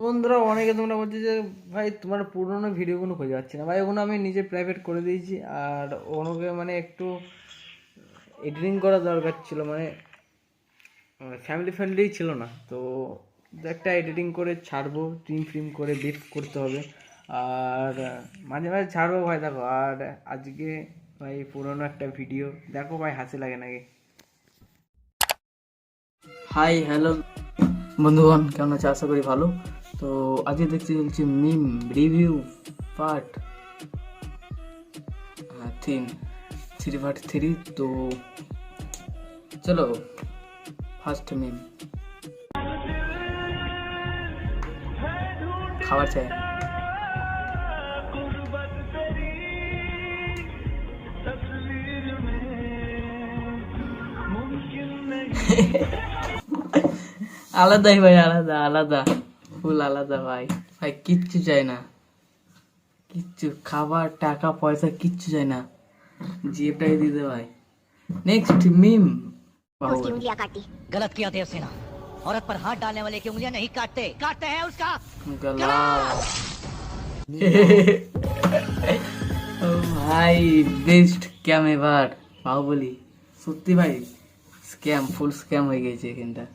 বন্ধুরা, অনেকে তোমরা বলছো যে, ভাই, তোমার পুরোনো ভিডিওগুলো খুঁজে পাচ্ছি না। ভাই, ওগুলো আমি নিজে প্রাইভেট করে দিয়েছি, আর ওগুলোকে মানে একটু এডিটিং করা দরকার ছিল মানে ফ্যামিলি ফ্রেন্ডলি ছিল না। তো একটা এডিটিং করে ছাড়বো ট্রিম ফ্রিম করে বিট করতে হবে। আর মাঝে মাঝে ছাড়বো ভাই, দেখো, আর আজকে ভাই, পুরোনো একটা ভিডিও দেখো ভাই, হাসি লাগে নাকি? হাই হ্যালো বন্ধুগণ, কেমন আছে? আশা করি ভালো। তো আজকে দেখতে চলছি মিম রিভিউ পার্ট তিন, থ্রি পার্ট থ্রি। তো চলো ফার্স্ট মিম। খাবার চাই। আলাদাই ভাই, আলাদা আলাদা। ফুল আলাদা ভাই ভাই কিচ্ছু চাই না কিচ্ছু খাবার টাকা পয়সা কিচ্ছু চাই না জিপটাই দিতে ভাই নেক্সট মিম उसकी उंगलियां काटी गलत किया देवसेना औरत पर हाथ डालने वाले की उंगलियां नहीं काटते काटते हैं उसका গলা ও ভাই বেস্ট স্ক্যাম এবার বাহুবলি সত্যি ভাই স্ক্যাম ফুল স্ক্যাম হয়ে গেছে এখানটা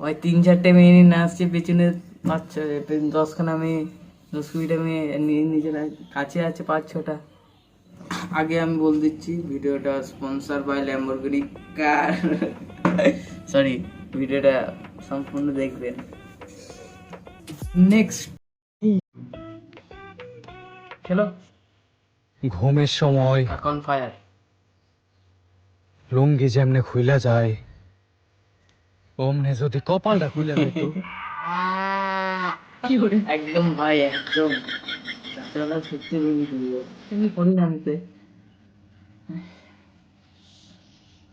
ওই তিন চারটে মেয়ে নিয়ে নাচছে পেছনে পাঁচ দশখানা মেয়ে দশ কুড়িটা মেয়ে নিজের কাছে আছে পাঁচ ছটা। আগে আমি বল দিচ্ছি ভিডিওটা sponsor by Lamborghini car sorry ভিডিওটা সম্পূর্ণ দেখবেন। নেক্সট চলো ঘুমের সময় এখন ফায়ার লুঙ্গি যেমনে খুইলা যায় অমনে যদি কপালটা খুলে যেত একদম ভাই একদম। রাত্রেবেলা সত্যি রুগী তুমি করি না আনতে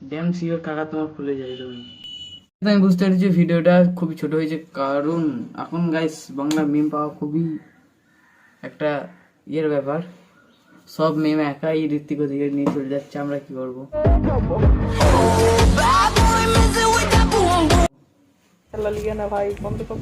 ড্যাম সিওর কাকা তোমার খুলে যাবে তুমি আমি বুঝতে পারছি ভিডিওটা খুবই ছোট হয়েছে কারণ এখন গাইস বাংলা মিম পাওয়া খুবই একটা ইয়ের ব্যাপার। সব মেম একাই ঋত্বিক দিকে নিয়ে চলে যাচ্ছে আমরা কি করব? চালা লিগে না ভাই বন্ধ কর।